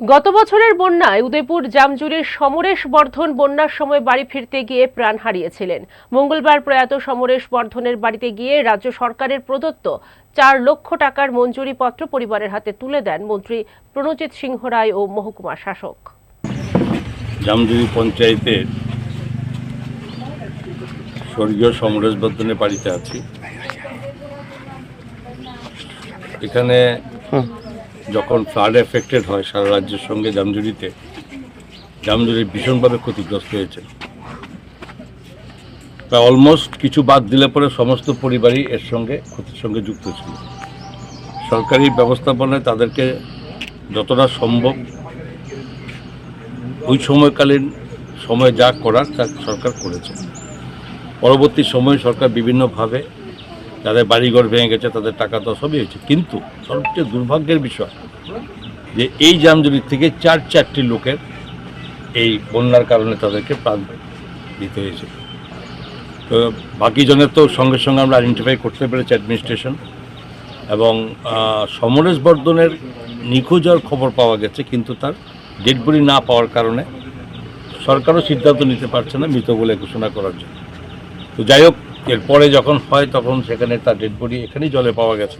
গত বছরের বন্যায় উদয়পুর জামজুরির সমরেশ বর্ধন বন্যার সময় বাড়ি ফিরতে গিয়ে প্রাণ হারিয়েছিলেন। মঙ্গলবার প্রয়াত সমরেশ বর্ধনের বাড়িতে গিয়ে রাজ্য সরকারের প্রদত্ত চার লক্ষ টাকার মঞ্জুরিপত্র পরিবারের হাতে তুলে দেন মন্ত্রী প্রণজিৎ সিংহ রায় ও মহকুমা শাসক। জামজুরি পঞ্চায়েতের স্বর্গীয় সমরেশ বর্ধনের বাড়িতে আছি। এখানে যখন ফ্লাড এফেক্টেড হয় সারা রাজ্যের সঙ্গে জামজুরিতে, জামজুরি ভীষণভাবে ক্ষতিগ্রস্ত হয়েছে। প্রায় অলমোস্ট কিছু বাদ দিলে পরে সমস্ত পরিবারই এর সঙ্গে, ক্ষতির সঙ্গে যুক্ত ছিল। সরকারি ব্যবস্থাপনায় তাদেরকে যতটা সম্ভব ওই সময়কালীন সময় যা করার তা সরকার করেছে। পরবর্তী সময়ে সরকার বিভিন্নভাবে যাদের বাড়িঘর ভেঙে গেছে, তাদের টাকা তো সবই হয়েছে। কিন্তু সবচেয়ে দুর্ভাগ্যের বিষয় যে এই জামজুরি থেকে চার চারটি লোকের এই বন্যার কারণে তাদেরকে প্রাণ দিতে হয়েছে। তো বাকি জনের তো সঙ্গে সঙ্গে আমরা আইডেন্টিফাই করতে পেরেছি অ্যাডমিনিস্ট্রেশন এবং সমরেশ বর্ধনের নিখোঁজ হওয়ার খবর পাওয়া গেছে, কিন্তু তার ডেড বডি না পাওয়ার কারণে সরকারও সিদ্ধান্ত নিতে পারছে না মৃত বলে ঘোষণা করার জন্য। তো যাই হোক এরপরে যখন হয় তখন সেখানে তার ডেড বডি এখানেই জলে পাওয়া গেছে।